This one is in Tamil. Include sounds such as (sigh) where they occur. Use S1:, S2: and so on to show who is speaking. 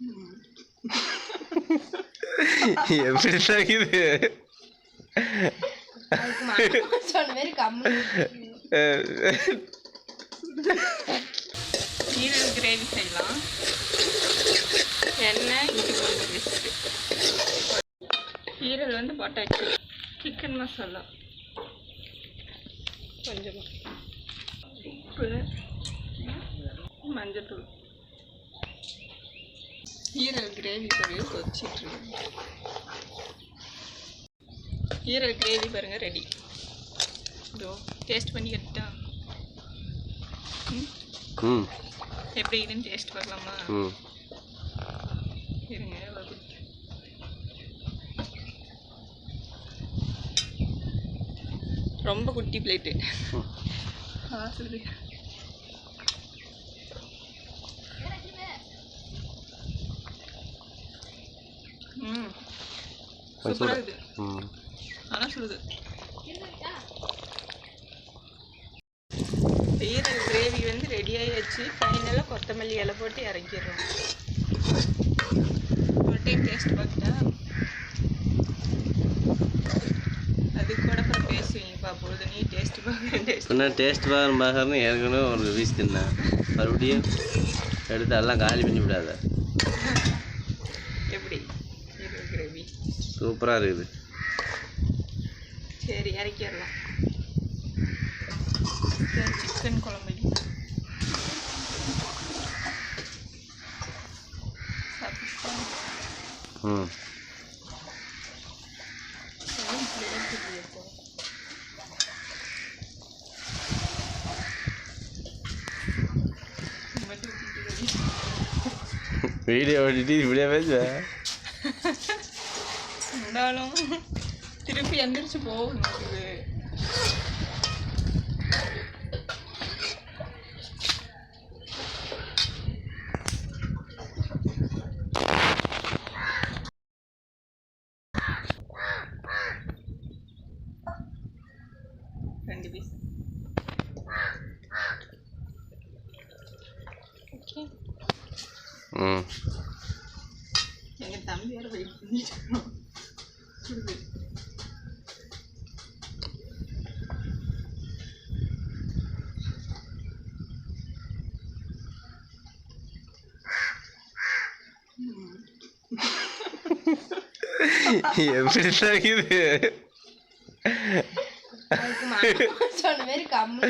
S1: (laughs) எப்படி தகுது
S2: ஈரல் கிரேவி செய்யலாம். எண்ணெய் இஞ்சி பூண்டு பேஸ்ட்டு. ஈரல் வந்து போட்டாச்சு. சிக்கன் மசாலா. கொஞ்சமாக உப்பு. மஞ்சத்தூள். ஈரல் கிரேவி பாருங்க கொதிச்சிட்ருக்கு ஈரல் கிரேவி பாருங்க ரெடி இதோ டேஸ்ட் பண்ணி கட்டா எப்படி இதுன்னு டேஸ்ட் பார்க்கலாமா?
S1: ம்.
S2: இருங்க. ரொம்ப குட்டி பிளேட்டு சொல்லுது ம் இருக்குது
S1: ம்.
S2: ஆனால் சுடுது. ஈரல் கிரேவி வந்து ரெடி ஆகிடுச்சு ஃபைனலாக கொத்தமல்லி இலை போட்டு இறக்கிடுறோம். ஒரு டைம் டேஸ்ட் பார்த்துட்டா அது கூட அப்புறம் பேசுவீங்க பாப்போது நீ டேஸ்ட் பார்க்க டேஸ்ட்
S1: டேஸ்ட் பாரு பாருன்னு ஏற்கனவே ஒரு வீஸ் தின்னேன் மறுபடியும் எடுத்து எல்லாம் காலி பண்ணி விடாத
S2: எப்படி ஈரல் கிரேவி
S1: சூப்பராக இருக்குது.
S2: சரி இறக்கிடலாம். சிக்கன் குழம்பு.
S1: ம். (laughs) வீடியோ ஓட்டிட்டு இப்படியே பேசுவேன் (laughs)
S2: இருந்தாலும் திருப்பி எந்திரிச்சு போகணும் இது ரெண்டு பீஸ் ஓகே
S1: ம்.
S2: எங்க தம்பி வேற வெயிட் பண்ணிட்டு
S1: எப்படி தகுது
S3: அதுக்கு மாமா சொன்ன மாதிரி கம்மி